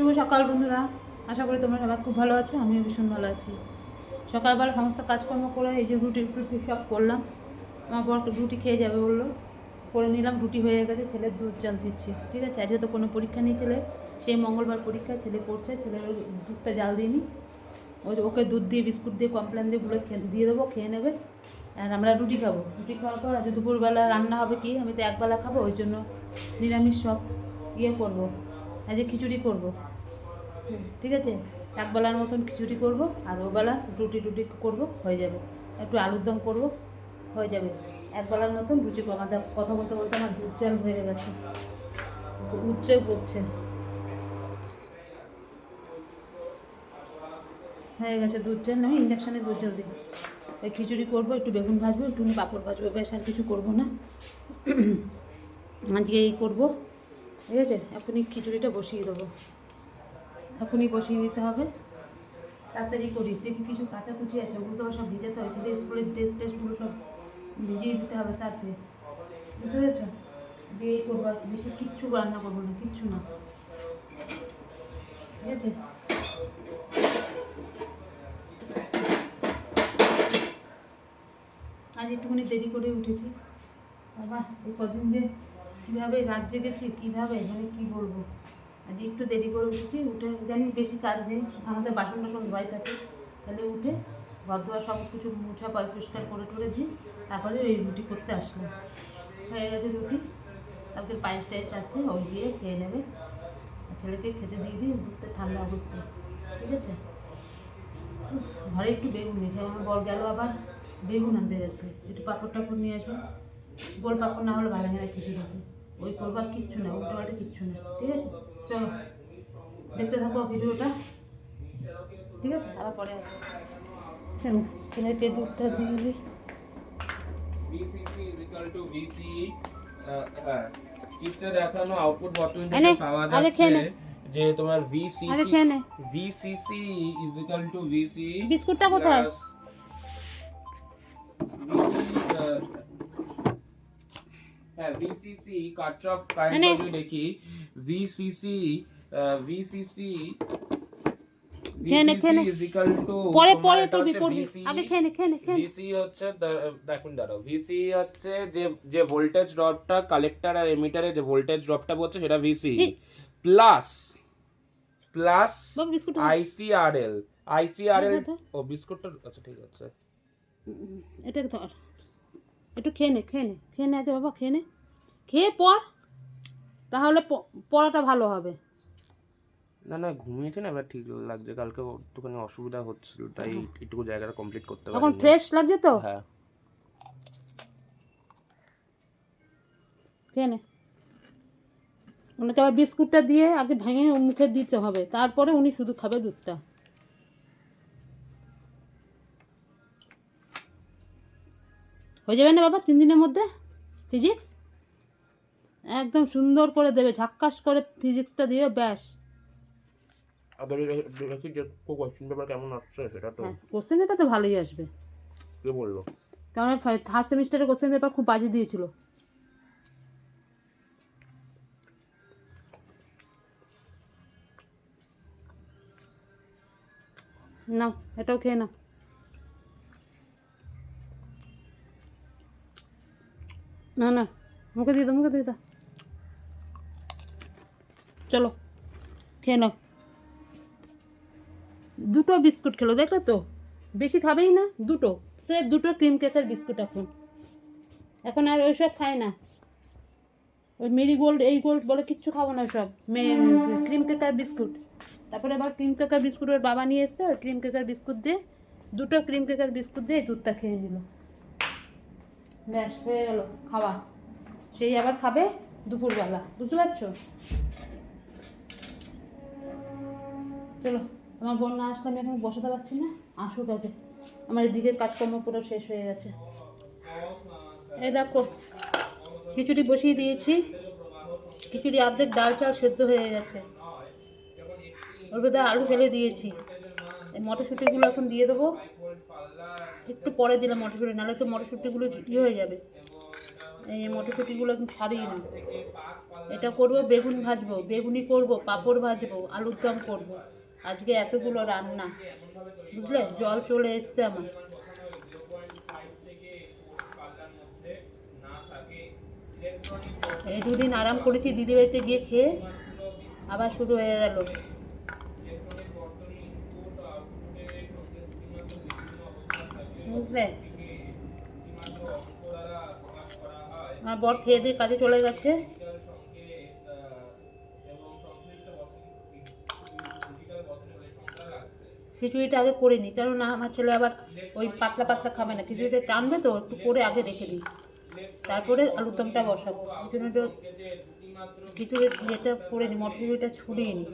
শুভ সকাল, বন্ধুরা। আশা করি তোমরা সবাই খুব ভালো আছো, আমিও ভীষণ ভালো আছি। সকালবেলা সমস্ত কাজকর্ম করে এই যে রুটি টুটি সব করলাম। আমার বর রুটি খেয়ে যাবে বলল। করে নিলাম, রুটি হয়ে গেছে, ছেলের দুধ জাল দিচ্ছি ঠিক আছে, আজকে তো কোনো পরীক্ষা নেই ছেলে সেই মঙ্গলবার পরীক্ষা, ছেলে পড়ছে, ছেলের দুধটা জাল দিইনি ওই ওকে দুধ দিয়ে, বিস্কুট দিয়ে, কমপ্লেন দিয়ে খেয়ে, দিয়ে দেবো, খেয়ে নেবে। আর আমরা রুটি খাব। রুটি খাওয়ার পর আজ দুপুরবেলা রান্না হবে কি? আমি তো একবেলা খাব, ওই জন্য নিরামিষ সব ইয়ে করব। আজকে খিচুড়ি করব। ঠিক আছে? একবেলার মতন খিচুড়ি করব, আর ওবেলা রুটি টুটি করব, হয়ে যাবে। একটু আলুর দম করব, হয়ে যাবে। একবেলার মতন রুটি আমাদের কথা বলতে বলতে আমার দুধ হয়ে গেছে। উচ্চে পড়ছে। হয়ে গেছে দুধ চাল আমি ইন্ডাকশানে দুধ চাল দিই। ওই খিচুড়ি করব, একটু বেগুন ভাজবো, একটু পাঁপড় ভাজবো বেশ আর কিছু করব না। আজকে এই করব। ঠিক আছে? এখনই খিচুড়িটা বসিয়ে দেবো। এখনই বসিয়ে দিতে হবে। তাড়াতাড়ি করি। দেখি কিছু কাঁচা কুচি আছে, ওগুলো তো সব ভিজাতে হবে ছেলে স্কুলের ড্রেস টেস্টগুলো সব ভিজিয়ে দিতে হবে তারপরে বুঝতে পেরেছ? দিয়ে করব বেশি কিচ্ছু রান্না করব না, কিচ্ছু না। ঠিক আছে? আজ একটুখানি দেরি করে উঠেছি। বাবা, এই কদিন যে কীভাবে রাত জেগেছি, কীভাবে? মানে কী বলব? আজ একটু দেরি করে উঠেছি, উঠে জানি বেশি কাজ নেই, আমাদের বাসন টাসন ধোয়াই থাকে, তাহলে উঠে ঘর ধোয়া সব কিছু মুছা পরিষ্কার করে করে দিই, তারপরে এই রুটি করতে আসলাম। হয়ে গেছে রুটি তারপরে পায়েস টায়েস আছে, ওই দিয়ে খেয়ে নেবে। ছেলেকে খেতে দিয়ে দিই, দুধটা ঠান্ডা একটু, ঠিক আছে? ঘরে একটু বেগুন নিয়েছে, আমার বর গেল আবার, বেগুন আনতে গেছে, একটু পাঁপড় টাপড় নিয়ে আসো গোল পাঁপড় না হলে ভালো হয় না খিচুড়িতে, ওই করবার কিচ্ছু না, উল্টো কিচ্ছু না, ঠিক আছে? চলো দেখতে থাকো ভিডিওটা। ঠিক আছে? আবার পরে ছেলেকে দুধটা দিয়ে দিই চিত্রে দেখানো আউটপুট পাওয়া। যাচ্ছে যে তোমার to বিস্কুটটা কোথায়? হ্যাঁ VCC কাট অফ এনে। যদি দেখি। Equal to পরে পরে করবি করবি আগে খেয়ে খেয়ে খেয়ে ভিসি হচ্ছে দেখুন দাঁড়াও। ভিসি হচ্ছে যে যে ভোল্টেজ ড্রপটা কালেক্টর আর এমিটারে যে ভোল্টেজ ড্রপটা হচ্ছে সেটা VC plus plus ICRL ICRL? ও বিস্কুটটা আচ্ছা ঠিক আছে। এটা ধর। একটু খেয়ে নে খেয়ে নে খেয়ে নে আগে বাবা খেয়ে নে। খেয়ে পড় তাহলে পড়াটা ভালো হবে। না না ঘুমিয়েছে না এবার ঠিক লাগছে। কালকে একটুখানি অসুবিধা হচ্ছিল তাই একটু জায়গাটা কমপ্লিট করতে এখন ফ্রেশ লাগছে তো? হ্যাঁ। খেয়ে নে। ওনাকে আবার বিস্কুটটা দিয়ে আগে ভেঙে মুখে দিতে হবে তারপরে উনি শুধু খাবে দুধটা। হয়ে যাবে না বাবা? তিন দিনের মধ্যে ফিজিক্স একদম সুন্দর করে দেবে ঝাক্কাস করে ফিজিক্সটা দিয়ে ব্যাস। আবার দেখি যে কোয়েশ্চেন পেপার কেমন আসছে সেটা তো হ্যাঁ কোশ্চেন পেপার তো ভালোই আসবে। কে বলল? কারণ থার্ড সেমিস্টারের কোশ্চেন পেপার খুব বাজে দিয়েছিল। না এটাও খেয়ে না না না, মুখে দিয়ে দাও, মুখে দিয়ে দাও। চলো, খেয়ে নাও। দুটো বিস্কুট খেলো, দেখলে তো? বেশি খাবেই না, দুটো। সে দুটো ক্রিম কেকের বিস্কুট এখন। এখন আর ওইসব খায় না। ওই মেরি গোল্ড, এই গোল্ড বলে কিচ্ছু খাব না সব ক্রিম কেকার বিস্কুট। তারপরে আবার ক্রিম কেকার বিস্কুট ওর বাবা নিয়ে এসছে, ওই ক্রিম কেকার বিস্কুট দিয়ে, দুটো ক্রিম কেকার বিস্কুট দিয়ে দুধটা খেয়ে নিল। ব্যাস, হয়ে গেল, খাওয়া। সেই আবার খাবে দুপুরবেলা, বুঝতে পারছ? চলো, আমার বোন না আসলে আমি এখন বসাতে পারছি না। আসুক আগে। আমার এদিকে কাজকর্ম পুরো শেষ হয়ে গেছে। এই দেখো, খিচুড়ি বসিয়ে দিয়েছি। খিচুড়ি অর্ধেক ডাল চাল সেদ্ধ হয়ে গেছে। ওর ভেতরে আলু ফেলে দিয়েছি। এই মটরশুঁটিগুলো এখন দিয়ে দেবো। একটু পরে দিলাম মটরশুঁটি, নাহলে তো মটরশুঁটিগুলো ইয়ে হয়ে যাবে। এই মটরশুঁটিগুলো কিন্তু ছাড়িয়ে না এটা করব, বেগুন ভাজবো, বেগুনি করব, পাঁপড় ভাজবো, আলুর দম করব। আজকে এতগুলো রান্না, বুঝলে? জল চলে এসছে আমার। এই দুদিন আরাম করেছি দিদি বাড়িতে গিয়ে খেয়ে, আবার শুরু হয়ে গেল। বুঝলে আমার বর খেয়ে দিয়ে কাজে চলে গেছে। খিচুড়িটা আগে করে নিই কেননা আমার ছেলে আবার ওই পাতলা পাতলা খাবে না। খিচুড়িটা টানবে তো, একটু করে আগে রেখে দিই তারপরে আলুর দমটা বসাবো। ওই জন্য তো খিচুড়ি ইয়েটা করে নিই মটরশুঁটিটা ছড়িয়ে নিই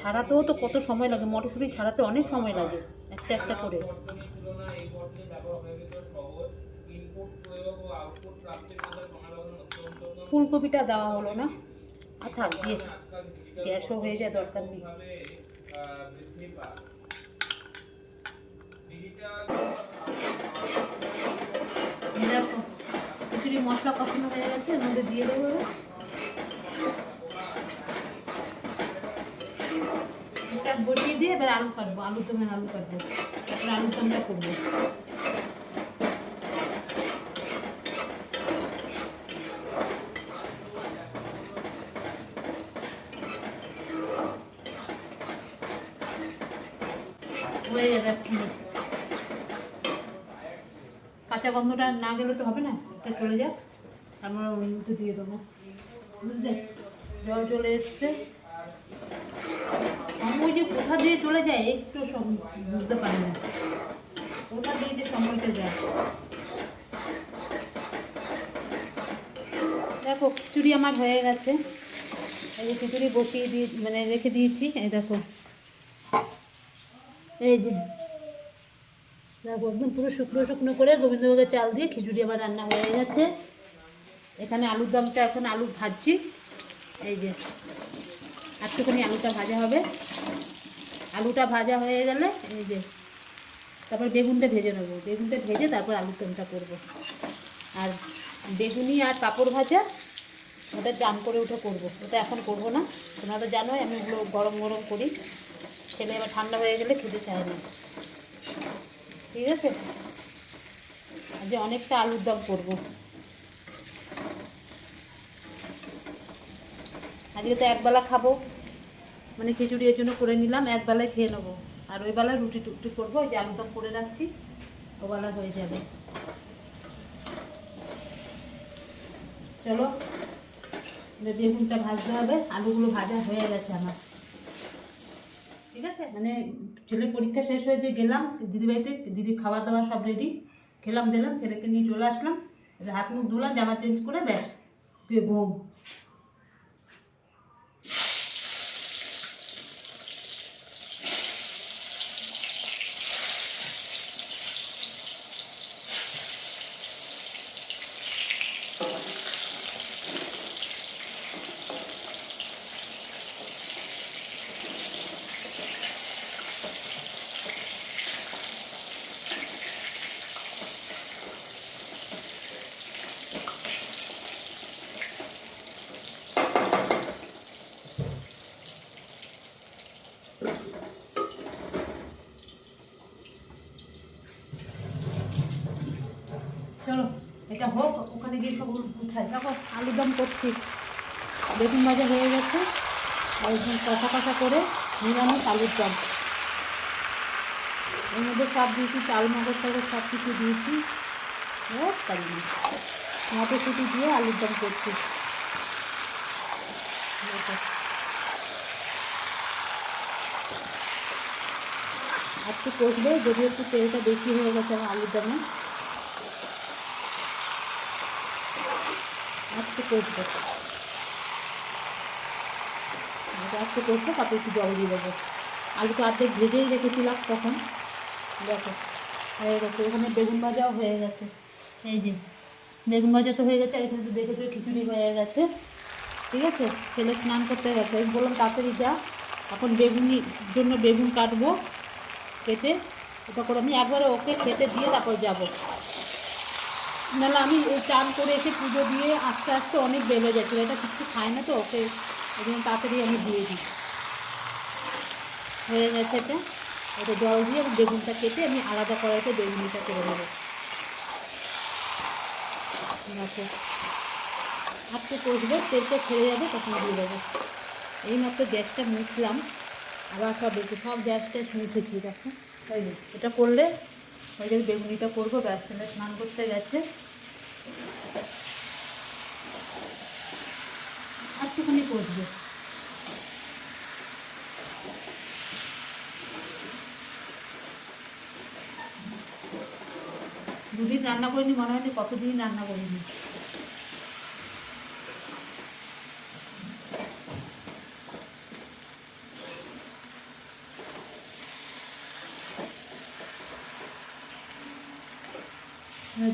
ছাড়াতেও তো কত সময় লাগে? মটরশুঁটি ছাড়াতে অনেক সময় লাগে, একটা একটা করে। ফুলকপিটা দেওয়া হলো না? আর থাক দিয়ে গ্যাসও হয়ে যায়, দরকার নেই। মশলা কখনো হয়ে গেছে মধ্যে দিয়ে দেবো এবার। এটা বসিয়ে দিয়ে এবার আলু কাটবো, আলু দমের আলু কাটবো। তারপরে আলু দমটা করব। হয়ে যাবে কাঁচা গন্ধটা না গেলে তো হবে না, এটা চলে যাক। আমরা উনুনতে দিয়ে দেবো। বুঝলে? জল চলে এসছে। সময় যে কোথা দিয়ে চলে যায়, একটু বুঝতে পারি না। কোথা দিয়ে যে সময়টা যায়। দেখো, খিচুড়ি আমার হয়ে গেছে। এই যে খিচুড়ি বসিয়ে দিয়ে মানে রেখে দিয়েছি, এই দেখো। এই যে। দেখো, একদম পুরো শুকনো শুকনো করে গোবিন্দভোগের চাল দিয়ে খিচুড়ি আবার রান্না হয়ে গেছে। এখানে আলুর দমটা এখন আলু ভাজছি। এই যে। একটুখানি আলুটা ভাজা হবে। আলুটা ভাজা হয়ে গেলে এই যে, তারপর বেগুনটা ভেজে নেব। বেগুনটা ভেজে তারপর আলুর দমটা করব। আর বেগুনি আর পাঁপড় ভাজা, ওটা জাম করে উঠে করব। ওটা এখন করব না। তোমরা তো জানোই, আমি ওগুলো গরম গরম করি। ছেলে এবার ঠান্ডা হয়ে গেলে খেতে চায় না। ঠিক আছে? আজ অনেকটা আলুর দম করব। আজকে তো একবেলা খাব। মানে খিচুড়ি এর জন্য করে নিলাম একবেলায় খেয়ে নেব। আর ওই বেলায় রুটি টুকটি করব, ওই যে আলুর দম করে রাখছি, ওবেলা হয়ে যাবে। চলো বেগুনটা ভাজতে হবে, আলুগুলো ভাজা হয়ে গেছে আমার। ঠিক আছে? মানে ছেলের পরীক্ষা শেষ হয়ে যে গেলাম দিদিবাড়িতে দিদি খাওয়া দাওয়া সব রেডি খেলাম, দিলাম, ছেলেকে নিয়ে চলে আসলাম হাত মুখ ধুলাম, জামা চেঞ্জ করে ব্যাস ঘুম চলো এটা হোক ওখানে গিয়ে সব গুছাই দেখো আলুর দম করছি। বেগুন ভাজা হয়ে গেছে। আর একদম কষা কষা করে নিরামিষ আলুর দম। এর মধ্যে সব দিয়েছি, চাল মগজ টগজ সব কিছু দিয়েছি। না মটরশুঁটি দিয়ে আলুর দম করছি। একটু কষবে, যদি একটু তেলটা বেশি হয়ে গেছে আমার আলুর দমে। এটা একটু তারপর একটু জল দিয়ে দেবো। আলুটা অর্ধেক ভেজেই রেখেছিলাম তখন। দেখো, হয়ে গেছে। ওখানে বেগুন ভাজাও হয়ে গেছে। এই যে, বেগুন ভাজা তো হয়ে গেছে, আর এখানে তো দেখেছ খিচুড়ি হয়ে গেছে। ঠিক আছে? ছেলে স্নান করতে গেছে। আমি বললাম, তাড়াতাড়ি যা। এখন বেগুনির জন্য বেগুন কাটবো, কেটে ওটা করে আমি একবারে ওকে খেতে দিয়ে তারপর যাব। নাহলে আমি চান করে এসে পুজো দিয়ে আস্তে আস্তে অনেক বেড়ে যাচ্ছিল এটা কিছু খায় না তো, ওকে ওই জন্য তাড়াতাড়ি আমি দিয়ে দিই। হয়ে গেছে এটা। এটা জল দিয়ে আমি বেগুনটা কেটে আমি আলাদা কড়াইতে বেগুনিটা করে নেব। আছে। আজকে কষবে, তেলটা ছেড়ে যাবে, তখন দিয়ে দেবো। এইমাত্র গ্যাসটা মুছলাম। আবার সব দেখি সব গ্যাস ট্যাস মুছেছি, দেখো। তাই? এটা করলে ওই যে বেগুনিটা করব, ব্যাস স্নান করতে গেছে। একটুখানি করবে। দুদিন রান্না করিনি, মনে হয়নি কতদিন রান্না করিনি।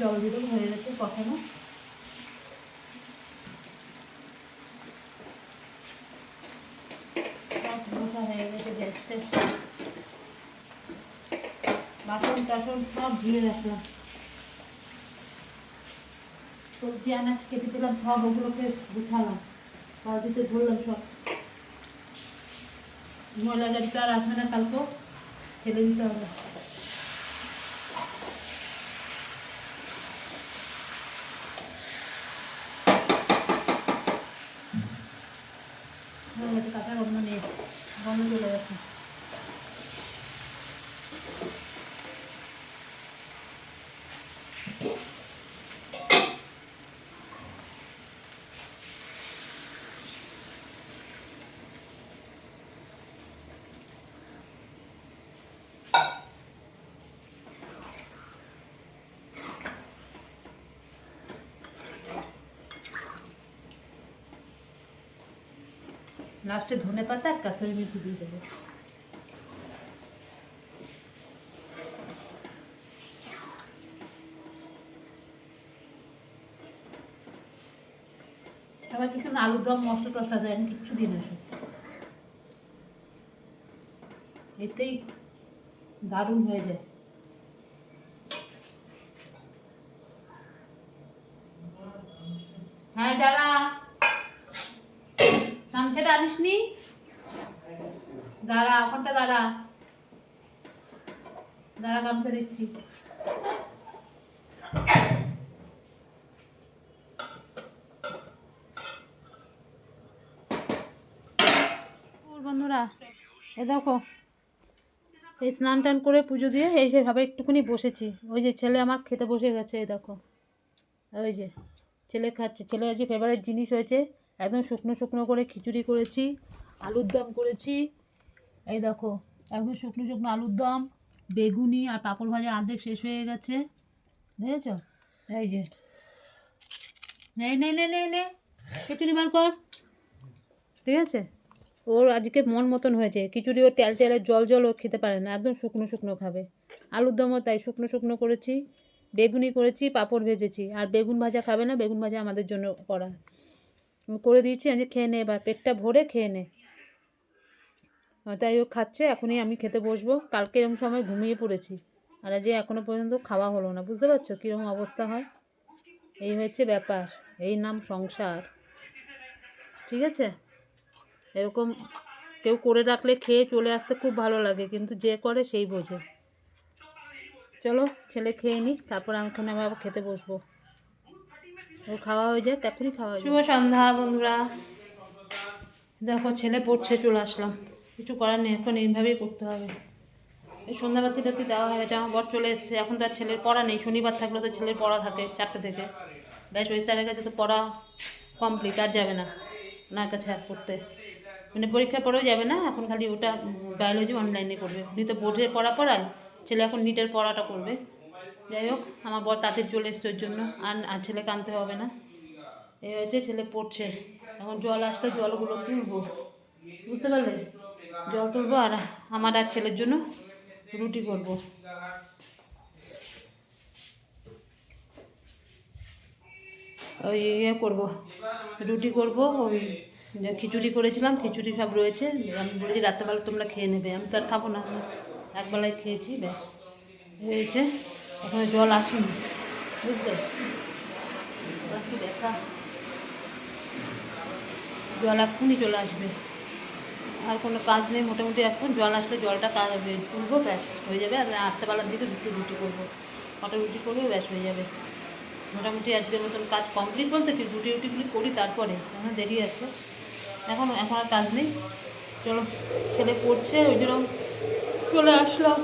জল দিলেও হয়ে গেছে কখনো হয়ে বাসন টাসন সব ধুয়ে রাখলাম। সবজি আনাজ কেটেছিলাম সব ওগুলোকে গুছালাম। বালতিতে ধরলাম সব। ময়লা গাড়িটা আর আসবে না কালকেও ফেলে দিতে হবে হয়ে গেছে কাঁচা গন্ধ নেই গন্ধ চলে গেছে লাস্টে ধনে পাতা আর কাসুরি মেথি দিয়ে দেবো। আবার কিছু না, আলুর দম, মশলা টসলা দেয় কিচ্ছু দিই না সব এতেই দারুণ হয়ে যায়। হ্যাঁ দাঁড়া। গামছাটা আনিস নি দাঁড়া, ওখানটা দাঁড়া। দাঁড়া, গামছা দিচ্ছি। এ দেখো, এই স্নান টান করে পুজো দিয়ে এই সেভাবে একটুখানি বসেছি। ওই যে ছেলে আমার খেতে বসে গেছে এই দেখো। ওই যে, ছেলে খাচ্ছে, ছেলে আজকে ফেভারিট জিনিস হয়েছে। একদম শুকনো শুকনো করে খিচুড়ি করেছি, আলুর দম করেছি। এই দেখো, একদম শুকনো শুকনো আলুর দম, বেগুনি আর পাঁপড় ভাজা অর্ধেক শেষ হয়ে গেছে। দেখেছ? এই যে। নে নে নে নে নে। খিচুড়ি বার কর। ঠিক আছে? ওর আজকে মন মতন হয়েছে। খিচুড়ি ও তেল তেলের জল জল ও খেতে পারে না, একদম শুকনো শুকনো খাবে। আলুর দমও তাই, শুকনো শুকনো করেছি। বেগুনি করেছি, পাঁপড় ভেজেছি। আর বেগুন ভাজা খাবে না, বেগুন ভাজা আমাদের জন্য করা। করে দিয়েছি, আমি খেয়ে নে এবার পেটটা ভরে খেয়ে নে। তাই ও খাচ্ছে, এখনই আমি খেতে বসবো। কালকে এরকম সময় ঘুমিয়ে পড়েছি। আর আজ এখনও পর্যন্ত খাওয়া হলো না, বুঝতে পারছ কীরকম অবস্থা হয়? এই হচ্ছে ব্যাপার, এই নাম সংসার। ঠিক আছে? এরকম কেউ করে রাখলে, খেয়ে চলে আসতে খুব ভালো লাগে, কিন্তু যে করে সেই বোঝে। চলো, ছেলে খেয়ে নি, তারপর আমি এখন আবার খেতে বসবো। ও খাওয়া হয়ে যায় এখনই খাওয়া শুভ সন্ধ্যা, বন্ধুরা। দেখো, ছেলে পড়ছে, চলে আসলাম। কিছু করার নেই, এখন এইভাবেই করতে হবে। এই সন্ধ্যাবাতি টাতি দেওয়া হয়ে গেছে, আমার বর চলে এসছে। এখন তার ছেলের পড়া নেই, শনিবার থাকলে তো ছেলের পড়া থাকে চারটে থেকে। ব্যাস, ওই স্যারের কাছে তো পড়া কমপ্লিট আর যাবে না ওনার কাছে আর পড়তে। মানে পরীক্ষার পরেও যাবে না, এখন খালি ওটা বায়োলজি অনলাইনে করবে। উনি তো বোর্ডের পড়া পড়ায়, ছেলে এখন নিটের পড়াটা করবে। যাই হোক, আমার বর তাদের চলে এসছে জন্য। আর আর ছেলে আনতে হবে না। এই হয়েছে, ছেলে পড়ছে। এখন জল আসলে জলগুলো তুলবো। বুঝতে পারলে? জল তুলবো আর আমার আর ছেলের জন্য রুটি করব। ওই ইয়ে করব, রুটি করব। ওই খিচুড়ি করেছিলাম, খিচুড়ি সব রয়েছে। আমি বলেছি, রাত্রেবেলা তোমরা খেয়ে নেবে। আমি তো আর খাব না, একবেলায় খেয়েছি, ব্যাস। হয়েছে। এখানে জল আসেনি, বুঝলে? দেখা। জল এক্ষুনি চলে আসবে। আর কোনো কাজ নেই, মোটামুটি এখন জল আসলে জলটা কাজ হবে তুলবো, ব্যাস, হয়ে যাবে। আর রাত্রেবেলার দিকে দুটো রুটি করব। কটা রুটি করব ব্যাস, হয়ে যাবে। মোটামুটি আজকের মতন কাজ কমপ্লিট বলতে কি? রুটি রুটিগুলি করি তারপরে, এখন দেরি আছে। এখন এখন আর কাজ নেই। চলো, ছেলে পড়ছে, ওই জন্য চলে আসলাম।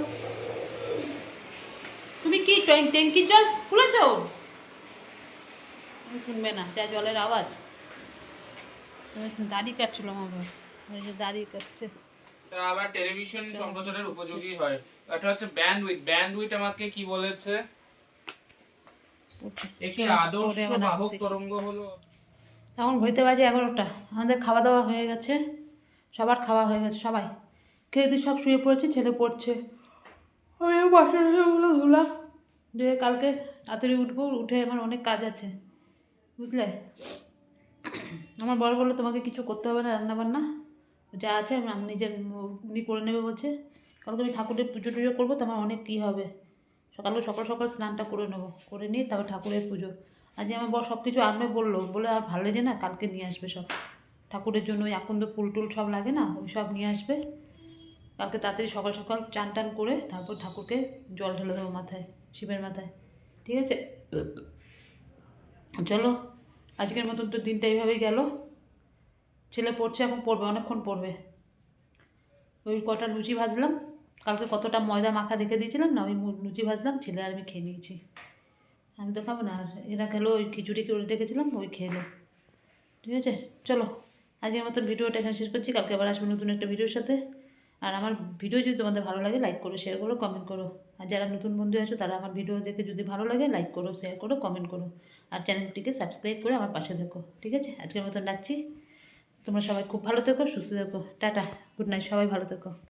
ট্যাঙ্কির জল? খুলেছ? শুনবে না যা জলের আওয়াজ। দাড়ি ওই যে দাড়ি কাটছে। আবার টেলিভিশন সম্প্রচারের উপযোগী হয়। এটা হচ্ছে ব্যান্ডউইথ ব্যান্ডউইথ আমাকে কি বলেছে? আদর্শ বাহক তরঙ্গ হলো এখন ঘড়িতে বাজে এগারোটা। আমাদের খাওয়া দাওয়া হয়ে গেছে। সবার খাওয়া হয়ে গেছে সবাই। খেয়ে দিয়ে সব শুয়ে পড়েছে ছেলে পড়ছে। বাসনগুলো ধুলাম ধুয়ে কালকে তাড়াতাড়ি উঠবো, উঠে আমার অনেক কাজ আছে, বুঝলে? আমার বড় বলল, তোমাকে কিছু করতে হবে না রান্না বান্না যা আছে আমি নিজের উনি করে নেবে বলছে। কালকে আমি ঠাকুরের পুজো টুজো করব, তো আমার অনেক কী হবে। সকালে সকাল সকাল স্নানটা করে নেব, করে নিয়ে তারপর ঠাকুরের পুজো। আজ আমার বর সব কিছু আনবে বলল, বলে আর ভালো লাগে না, কালকে নিয়ে আসবে সব। ঠাকুরের জন্য ওই তো ফুল টুল সব লাগে না, ওই সব নিয়ে আসবে। কালকে তাড়াতাড়ি সকাল সকাল চান টান করে তারপর ঠাকুরকে জল ঢেলে দেবো মাথায়। শিবের মাথায়, ঠিক আছে? চলো, আজকের মতন তো দিনটা এইভাবেই গেল। ছেলে পড়ছে, এখন পড়বে, অনেকক্ষণ পড়বে। ওই কটা লুচি ভাজলাম, কালকে কতটা ময়দা মাখা রেখে দিয়েছিলাম না, ওই লুচি ভাজলাম, ছেলে আর আমি খেয়ে নিয়েছি। আমি তো খাব না, আর এরা খেলো, ওই খিচুড়ি করে রেখেছিলাম ওই খেলো ঠিক আছে? চলো, আজকের মতন ভিডিওটা এখানে শেষ করছি, কালকে আবার আসব নতুন একটা ভিডিওর সাথে। আর আমার ভিডিও যদি তোমাদের ভালো লাগে লাইক করো শেয়ার করো কমেন্ট করো। আর যারা নতুন বন্ধু আছো, তারা আমার ভিডিও দেখে যদি ভালো লাগে লাইক করো শেয়ার করো কমেন্ট করো। আর চ্যানেলটিকে সাবস্ক্রাইব করে আমার পাশে থেকো, ঠিক আছে? আজকের মতন রাখছি। তোমরা সবাই খুব ভালো থেকো, সুস্থ থেকো। টাটা গুড নাইট সবাই ভালো থেকো।